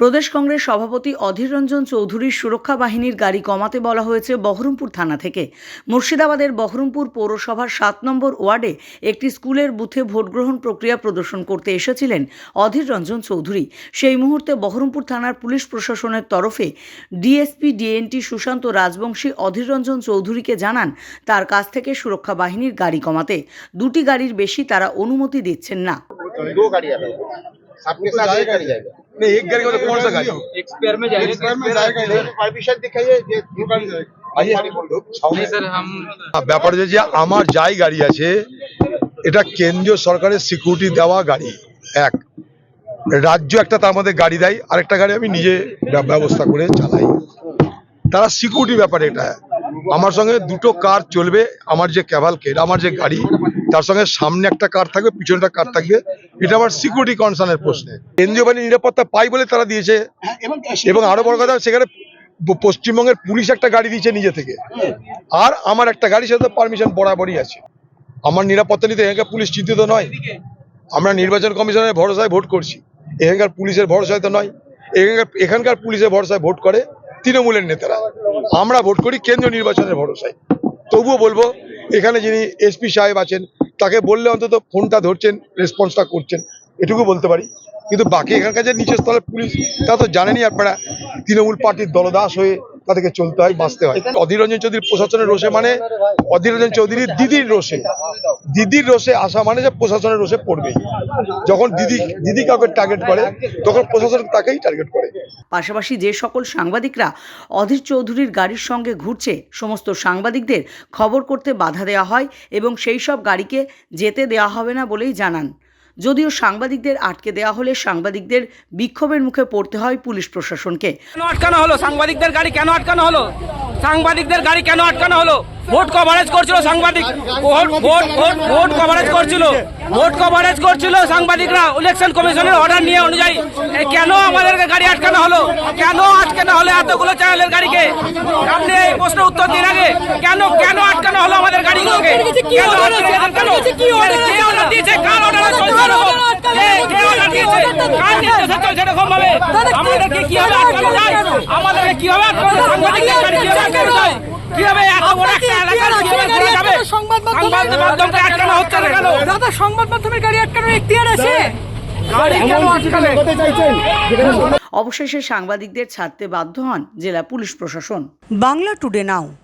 প্রদেশ কংগ্রেস সভাপতি অধীর রঞ্জন চৌধুরীর সুরক্ষা বাহিনীর গাড়ি কমাতে বলা হয়েছে বহরমপুর থানা থেকে। মুর্শিদাবাদের বহরমপুর পৌরসভার সাত নম্বর ওয়ার্ডে একটি স্কুলের বুথে ভোটগ্রহণ প্রক্রিয়া প্রদর্শন করতে এসেছিলেন অধীর রঞ্জন চৌধুরী। সেই মুহূর্তে বহরমপুর থানার পুলিশ প্রশাসনের তরফে ডিএসপি ডিএনটি সুশান্ত রাজবংশী অধীর রঞ্জন চৌধুরীকে জানান, তার কাছ থেকে সুরক্ষা বাহিনীর গাড়ি কমাতে। দুটি গাড়ির বেশি তারা অনুমতি দিচ্ছেন না। दो गाड़ी आ रही है सबके साथ एक गाड़ी जाएगा नहीं एक गाड़ी का तो कौन सा गाड़ी एक्सपायर में जाएगा एक्सपायर में जाएगा ये। परमिशन दिखाइए ये दो गाड़ी जाएगा आइए। नहीं सर हम ব্যাপার হচ্ছে যে আমার যাই গাড়ি আছে এটা কেন্দ্রীয় সরকারের সিকিউরিটি দেওয়া গাড়ি এক রাজ্য একটা তার মধ্যে গাড়ি দেয় আরেকটা গাড়ি আমি নিজে ব্য- ব্যবস্থা করে চালাই তারা সিকিউরিটি ব্যাপারে এটা আমার সঙ্গে দুটো কার চলবে আমার যে ক্যাভালকেট আমার যে গাড়ি তার সঙ্গে সামনে একটা কার থাকবে পিছনে একটা কার থাকবে। এটা আমার সিকিউরিটি কনসার্নের প্রশ্নে। কেন্দ্রীয় বাহিনী নিরাপত্তা পাই বলে তারা দিয়েছে। এবং আরও বড় কথা সেখানে পশ্চিমবঙ্গের পুলিশ একটা গাড়ি দিয়েছে নিজে থেকে। আর আমার একটা গাড়ি সাথে পারমিশন বরাবরই আছে। আমার নিরাপত্তা নিতে এখানকার পুলিশ চিন্তিত নয়। আমরা নির্বাচন কমিশনের ভরসায় ভোট করছি। এখানকার পুলিশের ভরসায় তো নয়। এখানকার এখানকার পুলিশের ভরসায় ভোট করে। তৃণমূলের নেতারা। আমরা ভোট করি, কেন্দ্রীয় নির্বাচনের ভরসায়। তবুও বলব, এখানে যিনি এসপি সাহেব আছেন, তাকে বললে অন্তত ফোনটা ধরছেন, রেসপন্সটা করছেন, এটুকু বলতে পারি। কিন্তু বাকি এখানকার যে নিচের স্তরের পুলিশ, তা তো জানেনই আপনারা, তৃণমূল পার্টির দলদাস হয়ে তাদেরকে চলতে হয় বাঁচতে হয়। অধীর রঞ্জন চৌধুরী প্রশাসনের রোষে মানে অধীর রঞ্জন চৌধুরী দিদির রোষে। দিদির রোষে আসা মানে যে প্রশাসনের রোষে পড়বেই যখন দিদি দিদি কাউকে টার্গেট করে তখন প্রশাসন তাকেই টার্গেট করে। পাশাপাশি যে সকল সাংবাদিকরা অধীর চৌধুরীর গাড়ির সঙ্গে ঘুরছে সমস্ত সাংবাদিকদের খবর করতে বাধা দেওয়া হয় এবং সেই সব গাড়িকে যেতে দেওয়া হবে না বলেই জানান যদিও সাংবাদিকদের আটকে দেওয়া হলে সাংবাদিকদের বিক্ষোভের মুখে পড়তে হয় পুলিশ প্রশাসনকে। কেন আটকানো হলো? সাংবাদিকদের গাড়ি কেন আটকানো হলো? সাংবাদিকদের গাড়ি কেন আটকানো হলো? ভোট কভারেজ করছিল সাংবাদিক। Vote vote vote vote coverage করছিল। ভোট কভারেজ করছিল সাংবাদিকরা। ইলেকশন কমিশনের অর্ডার নিয়ে অনুযায়ী কেন আমাদেরকে গাড়ি আটকানো হলো? কেন আটকানো হলো এতগুলো চ্যানেলের গাড়িকে? আপনি এই প্রশ্নের উত্তর দিন আগে। কেন কেন আটকানো হলো আমাদের গাড়িগুলোকে? কেন আটকানো হলো? অর্ডার দিয়েছে? কার অর্ডারে চলছে এরকম? কে- কে অর্ডার দিয়েছে? কার নির্দেশে চলছে এরকম ভাবে আমাদেরকে কীভাবে আটকানো যায় আমাদেরকে কীভাবে আটকানো সাংবাদিকদের গাড়ি কীভাবে আটকানো যায় কীভাবে এত বড় একটা এলাকা কীভাবে যাবে। সংবাদ সংবাদ মাধ্যমকে আটকানো হচ্ছে না কেন? দাদা সংবাদ মাধ্যমের গাড়ি আটকানোর এখতিয়ার আছে? গাড়ি কেন আটকাবে অবশেষে সাংবাদিকদের ছাড়তে বাধ্য হন জেলা পুলিশ প্রশাসন। Bangla today now.